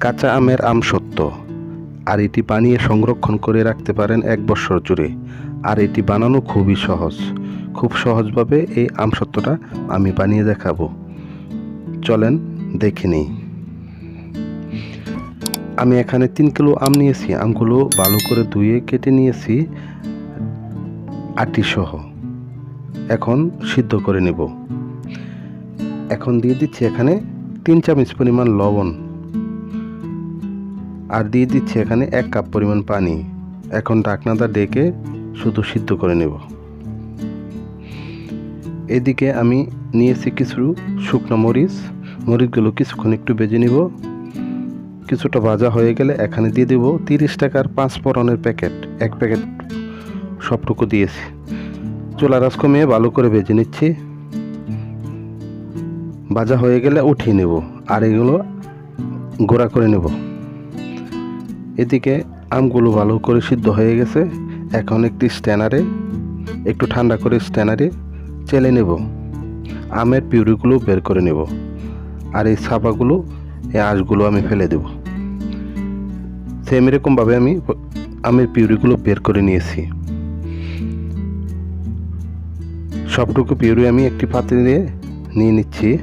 কাঁচা আমের আমসত্ত্ব আর এটি বানিয়ে সংরক্ষণ করে রাখতে পারেন এক বছর জুড়ে। আর এটি বানানো খুবই সহজ। খুব সহজভাবে এই আমসত্ত্বটা আমি বানিয়ে দেখাবো। চলেন দেখে নিই। আমি এখানে তিন কিলো আম নিয়েছি। আমগুলো ভালো করে ধুয়ে কেটে নিয়েছি আটি সহ। এখন সিদ্ধ করে নেব। এখন দিয়ে দিচ্ছি এখানে তিন চামচ পরিমাণ লবণ। আর দিয়ে দিচ্ছি এখানে এক কাপ পরিমাণ পানি। এখন ঢাকনাটা ডেকে শুধু সিদ্ধ করে নেব। এদিকে আমি নিয়েছি কিছু শুকনো মরিচ। মরিচগুলো কিছুক্ষণ একটু বেজে নিব। কিছুটা ভাজা হয়ে গেলে এখানে দিয়ে দেব তিরিশ টাকার পাঁচ ফোড়নের প্যাকেট। এক প্যাকেট সবটুকু দিয়েছি। চুলা রাস কমিয়ে ভালো করে ভেজে নিচ্ছি। ভাজা হয়ে গেলে উঠিয়ে নেব। আর এগুলো গোড়া করে নেব। এদিকে আমগুলো ভালো করে সিদ্ধ হয়ে গেছে। এখন একটি স্ট্যানারে, একটু ঠান্ডা করে স্ট্যানারে চেলে নেব। আমের পিউরিগুলো বের করে নেব। আর এই ছাপাগুলো, এই আঁশগুলো আমি ফেলে দেব। সেম এরকমভাবে আমি আমের পিউরিগুলো বের করে নিয়েছি। সবটুকু পিউরি আমি একটি পাত্রে দিয়ে নিয়ে নিচ্ছি।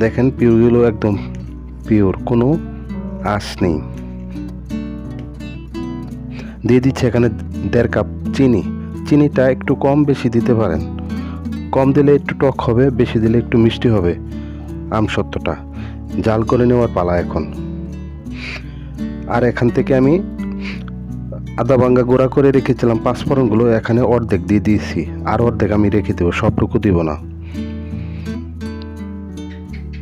দেখেন পিউরিগুলো একদম পিওর, কোনো আঁশ নেই। দিয়ে দিচ্ছে এখানে দেড় কাপ চিনি। চিনিটা একটু কম বেশি দিতে পারেন। কম দিলে একটু টক হবে, বেশি দিলে একটু মিষ্টি হবে আমসত্ত্বটা জাল করে নেওয়ার পালা এখন। আর এখান থেকে আমি আদা ভাঙ্গা গুঁড়া করে রেখেছিলাম পাঁচফোড়নগুলো, এখানে অর্ধেক দিয়ে দিয়েছি। আর অর্ধেক আমি রেখে দেবো, সবটুকু দিব না।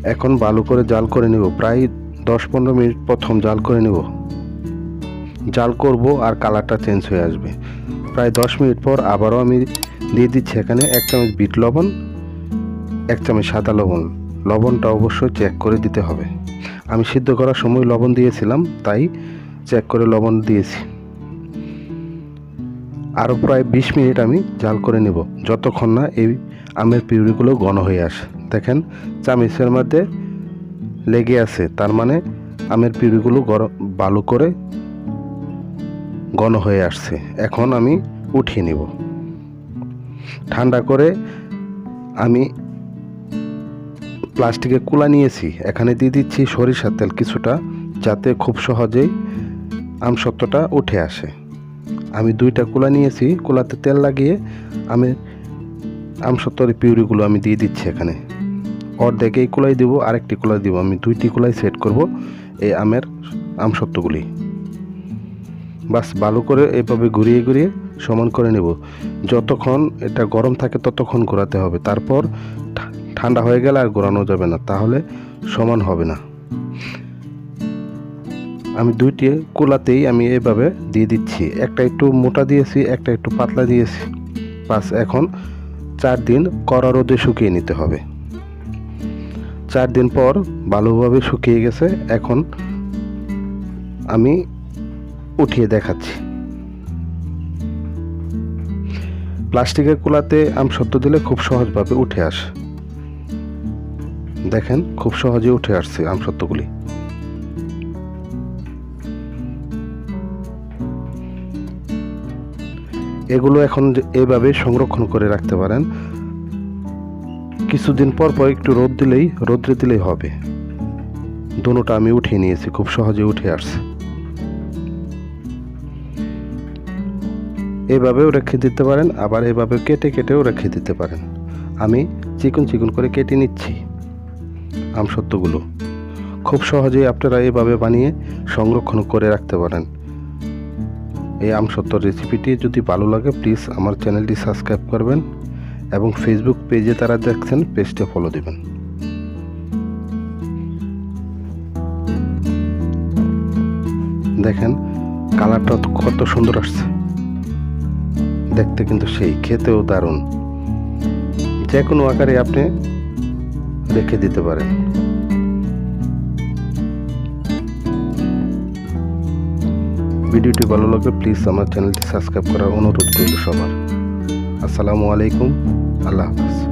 এখন ভালো করে জাল করে নেব। প্রায় দশ পনেরো মিনিট প্রথম জাল করে নেব। জাল করব আর কালারটা চেঞ্জ হয়ে আসবে। প্রায় দশ মিনিট পর আবারও আমি দিয়ে দিচ্ছি এখানে এক চামচ বিট লবণ, এক চামচ সাদা লবণ। লবণটা অবশ্যই চেক করে দিতে হবে। আমি সিদ্ধ করার সময় লবণ দিয়েছিলাম, তাই চেক করে লবণ দিয়েছি। আরও প্রায় বিশ মিনিট আমি জাল করে নেব। যতক্ষণ না এই আমের পিউরিগুলো ঘন হয়ে আসে। দেখেন, চামিচের মধ্যে লেগে আছে, তার মানে আমের পিউরিগুলো গরম ভালো করে ঘন হয়ে আসছে। এখন আমি উঠিয়ে নেব। ঠান্ডা করে আমি প্লাস্টিকের কুলা নিয়েছি। এখানে দিয়ে দিচ্ছি সরিষার তেল কিছুটা, যাতে খুব সহজেই আমসত্ত্বটা উঠে আসে। আমি দুইটা কুলা নিয়েছি, কুলাতে তেল লাগিয়ে আমি আমসত্ত্বর পিউরিগুলো আমি দিয়ে দিচ্ছি এখানে। অর্ধেক এই কুলাই দিব, আরেকটি কুলাই দিব। আমি দুইটি কুলাই সেট করব এই আমের আমসত্ত্বগুলি বাস ভালো করে এভাবে ঘুরিয়ে ঘুরিয়ে সমান করে নেব। যতক্ষণ এটা গরম থাকে ততক্ষণ ঘোরাতে হবে। তারপর ঠান্ডা হয়ে গেলে আর ঘোরানো যাবে না, তাহলে সমান হবে না। আমি দুইটি কুলাতেই আমি এভাবে দিয়ে দিচ্ছি। একটা একটু মোটা দিয়েছি, একটা একটু পাতলা দিয়েছি। বাস এখন চার দিন কড়া রোদে শুকিয়ে নিতে হবে। চার দিন পর ভালোভাবে শুকিয়ে গেছে, এখন আমি উঠিয়ে দেখাচ্ছি। প্লাস্টিকের কুলাতে আম সত্য দিলে খুব সহজভাবে উঠে আসে। দেখেন, খুব সহজে উঠে আসছে আমসত্ত্বগুলি এগুলো এখন এভাবে সংরক্ষণ করে রাখতে পারেন। কিছুদিন পর পর একটু রোদ দিলেই, রোদ্রে দিলেই হবে। দুটোটা আমি উঠিয়ে নিয়েছি, খুব সহজে উঠে আসছে। এভাবেও রেখে দিতে পারেন, আবার এভাবে কেটে কেটেও রেখে দিতে পারেন। আমি চিকন চিকন করে কেটে নিচ্ছি আমসত্ত্বগুলো খুব সহজেই আপনারা এভাবে বানিয়ে সংরক্ষণ করে রাখতে পারেন। এই আমসত্ত্বর রেসিপিটি যদি ভালো লাগে প্লিজ আমার চ্যানেলটি সাবস্ক্রাইব করবেন। এবং ফেসবুক পেজে তারা দেখছেন পেজটি ফলো দেবেন। দেখেন কালারটা কত সুন্দর আসছে। দেখতে কিন্তু সেই, খেতেও দারুণ। যে কোনো আকারে আপনি রেখে দিতে পারেন। ভিডিওটি ভালো লাগলে প্লিজ আমার চ্যানেলটি সাবস্ক্রাইব করার অনুরোধ করল সবার। আসসালামু আলাইকুম। I love alabas.